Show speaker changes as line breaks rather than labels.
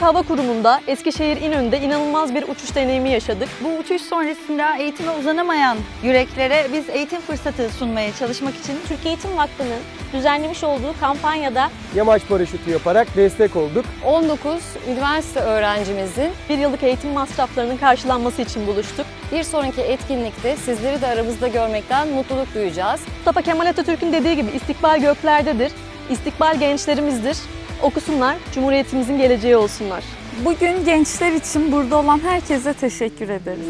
Hava Kurumu'nda Eskişehir İnönü'nde inanılmaz bir uçuş deneyimi yaşadık.
Bu uçuş sonrasında eğitime uzanamayan yüreklere biz eğitim fırsatı sunmaya çalışmak için
Türk Eğitim Vakfı'nın düzenlemiş olduğu kampanyada
Yamaç paraşütü yaparak destek olduk.
19 üniversite öğrencimizin
Bir yıllık eğitim masraflarının karşılanması için buluştuk.
bir sonraki etkinlikte sizleri de aramızda görmekten mutluluk duyacağız.
Mustafa Kemal Atatürk'ün dediği gibi istikbal göklerdedir. İstikbal gençlerimizdir. Okusunlar, Cumhuriyetimizin geleceği olsunlar.
Bugün gençler için burada olan herkese teşekkür ederiz.